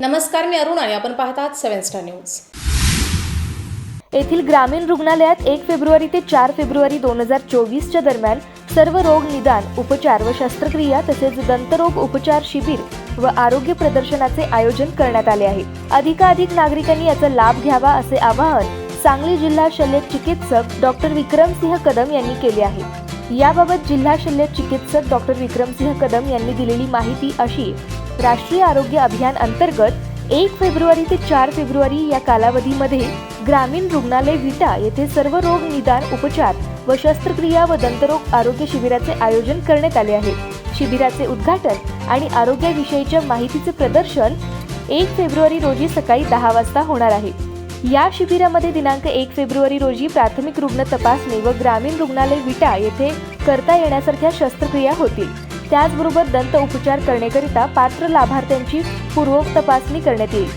नमस्कार मी अरुण आणि आपण पाहत आहात सेव्हन स्टार न्यूज. येथील ग्रामीण रुग्णालयात एक फेब्रुवारी ते चार फेब्रुवारी दोन हजार चोवीसच्या दरम्यान सर्व रोग निदान उपचार व शस्त्रक्रिया तसेच दंतरोग उपचार शिबिर व आरोग्य प्रदर्शनाचे आयोजन करण्यात आले आहे. अधिकाधिक नागरिकांनी याचा लाभ घ्यावा असे आवाहन सांगली जिल्हा शल्य चिकित्सक डॉक्टर विक्रमसिंह कदम यांनी केले आहे. याबाबत जिल्हा शल्य चिकित्सक डॉक्टर विक्रमसिंह कदम यांनी दिलेली माहिती अशी राष्ट्रीय आरोग्य अभियान अंतर्गत एक फेब्रुवारी ते चार फेब्रुवारी या कालावधीमध्ये ग्रामीण रुग्णालय विटा येथे सर्व रोग निदान उपचार व शस्त्रक्रिया व दंतरोग आरोग्य शिबिराचे आयोजन करण्यात आले आहे. शिबिराचे उद्घाटन आणि आरोग्याविषयीच्या माहितीचे प्रदर्शन एक फेब्रुवारी रोजी सकाळी दहा वाजता होणार आहे. या शिबिरामध्ये दिनांक एक फेब्रुवारी रोजी प्राथमिक रुग्ण तपासणी व ग्रामीण रुग्णालय विटा येथे करता येण्यासारख्या शस्त्रक्रिया होतील. त्याचबरोबर दंत उपचार करण्याकरिता पात्र लाभार्थ्यांची पूर्वक तपासणी करण्यात येईल.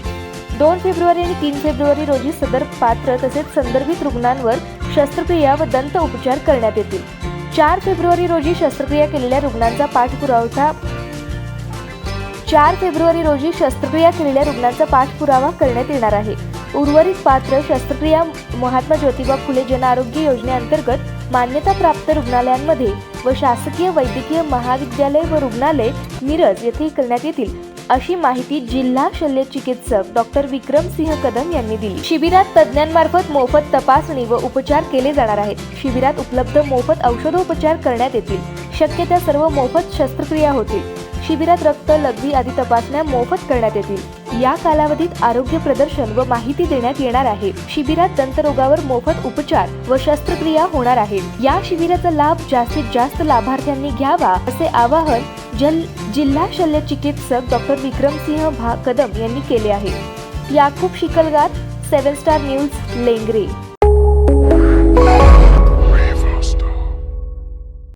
दोन फेब्रुवारी आणि तीन फेब्रुवारी रोजी सदर पात्र तसेच संदर्भित रुग्णांवर शस्त्रक्रिया व दंत उपचार करण्यात येतील. चार फेब्रुवारी रोजी शस्त्रक्रिया केलेल्या रुग्णांचा पाठपुरावा चार फेब्रुवारी रोजी शस्त्रक्रिया केलेल्या रुग्णांचा पाठपुरावा करण्यात येणार आहे. उर्वरित पात्र शस्त्रक्रिया महात्मा ज्योतिबा फुले जन आरोग्य योजनेअंतर्गत मान्यताप्राप्त रुग्णालयांमध्ये व शासकीय वैद्यकीय महाविद्यालय व रुग्णालय मिरज येथे करण्यात येतील अशी माहिती जिल्हा शल्य चिकित्सक डॉक्टर विक्रम सिंह कदम यांनी दिली. शिबिरात तज्ज्ञांमार्फत मोफत तपासणी व उपचार केले जाणार आहेत. शिबिरात उपलब्ध मोफत औषधोपचार करण्यात येतील. शक्य त्या सर्व मोफत शस्त्रक्रिया होतील. शिबिरात रक्त लघवी आदी तपासण्या मोफत करण्यात येतील. या कालावधीत आरोग्य प्रदर्शन व माहिती देण्यात येणार आहे. शिबिरात दंतरोगावर मोफत उपचार व शस्त्रक्रिया होणार आहेत या शिबिराचा लाभ जास्तीत जास्त लाभार्थ्यांनी घ्यावा असे आवाहन जल जिल्हा शल्य चिकित्सक डॉक्टर विक्रमसिंह भा कदम यांनी केले आहे. Yakub Shikalgar seven star news Lengare.